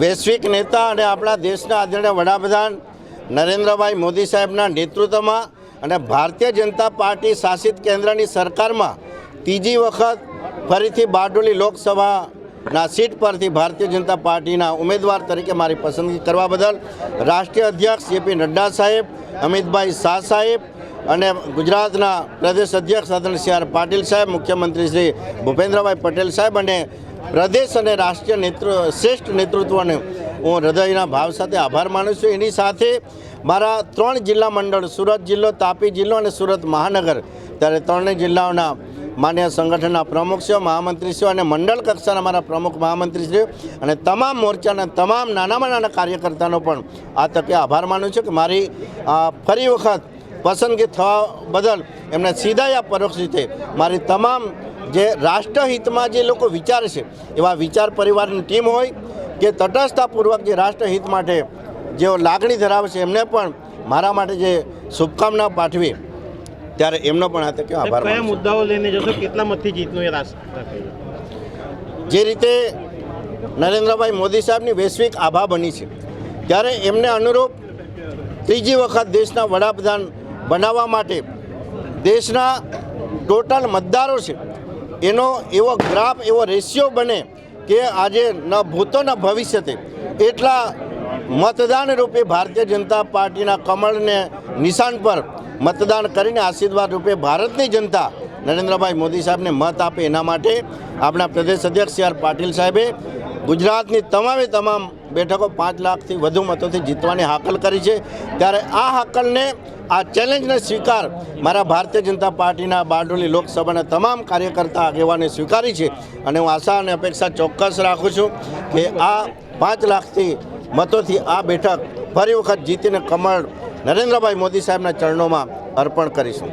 વૈશ્વિક નેતા અને આપણા દેશના આદરણીય વડાપ્રધાન નરેન્દ્રભાઈ મોદી સાહેબના નેતૃત્વમાં અને ભારતીય જનતા પાર્ટી શાસિત કેન્દ્રની સરકારમાં ત્રીજી વખત ફરીથી બારડોલી લોકસભાના સીટ પરથી ભારતીય જનતા પાર્ટીના ઉમેદવાર તરીકે મારી પસંદગી કરવા બદલ રાષ્ટ્રીય અધ્યક્ષ જેપી નડ્ડા સાહેબ, અમિતભાઈ શાહ સાહેબ અને ગુજરાતના પ્રદેશ અધ્યક્ષ આદરણીય સી પાટીલ સાહેબ, મુખ્યમંત્રી શ્રી ભૂપેન્દ્રભાઈ પટેલ સાહેબ અને પ્રદેશ અને રાષ્ટ્રીય નેતૃ, શ્રેષ્ઠ નેતૃત્વને હું હૃદયના ભાવ સાથે આભાર માનું છું. એની સાથે મારા ત્રણ જિલ્લા મંડળ, સુરત જિલ્લો, તાપી જિલ્લો અને સુરત મહાનગર, ત્યારે ત્રણેય જિલ્લાઓના માન્ય સંગઠનના પ્રમુખશ્રીઓ, મહામંત્રીશ્રીઓ અને મંડળ કક્ષાના મારા પ્રમુખ મહામંત્રીશ્રીઓ અને તમામ મોરચાના તમામ નાનામાં નાના કાર્યકર્તાનો પણ આ તકે આભાર માનું છું કે મારી ફરી વખત પસંદગી થવા બદલ એમને સીધા યા પરોક્ષ રીતે મારી તમામ જે રાષ્ટ્રહિતમાં જે લોકો વિચારે છે એવા વિચાર પરિવારની ટીમ હોય કે તટસ્થતાપૂર્વક જે રાષ્ટ્રહિત માટે જેઓ લાગણી ધરાવે છે એમને પણ મારા માટે જે શુભકામના પાઠવી ત્યારે એમનો પણ આ તકે આભાર કયા મુદ્દાઓ લઈને જશો? કેટલા મતથી જીતનું એ જે રીતે નરેન્દ્રભાઈ મોદી સાહેબની વૈશ્વિક આભા બની છે ત્યારે એમને અનુરૂપ ત્રીજી વખત દેશના વડાપ્રધાન બનાવવા માટે દેશના ટોટલ મતદારો છે એનો એવો ગ્રાફ, એવો રેશિયો બને કે આજે ન ભૂતો ન ભવિષ્યતે એટલા મતદાન રૂપે ભારતીય જનતા પાર્ટીના કમળને નિશાન પર મતદાન કરીને આશીર્વાદ રૂપે ભારતની જનતા નરેન્દ્રભાઈ મોદી સાહેબને મત આપે એના માટે આપણા પ્રદેશ અધ્યક્ષ સી પાટીલ સાહેબે ગુજરાતની તમામે તમામ બેઠકો પાંચ લાખથી વધુ મતોથી જીતવાની હાકલ કરી છે. ત્યારે આ હાકલને, આ ચેલેન્જને સ્વીકાર મારા ભારતીય જનતા પાર્ટીના બારડોલી લોકસભાના તમામ કાર્યકર્તા આગેવાને સ્વીકારી છે અને હું આશા અને અપેક્ષા ચોક્કસ રાખું છું કે આ પાંચ લાખથી મતોથી આ બેઠક ફરી વખત જીતીને કમળ નરેન્દ્રભાઈ મોદી સાહેબના ચરણોમાં અર્પણ કરીશું.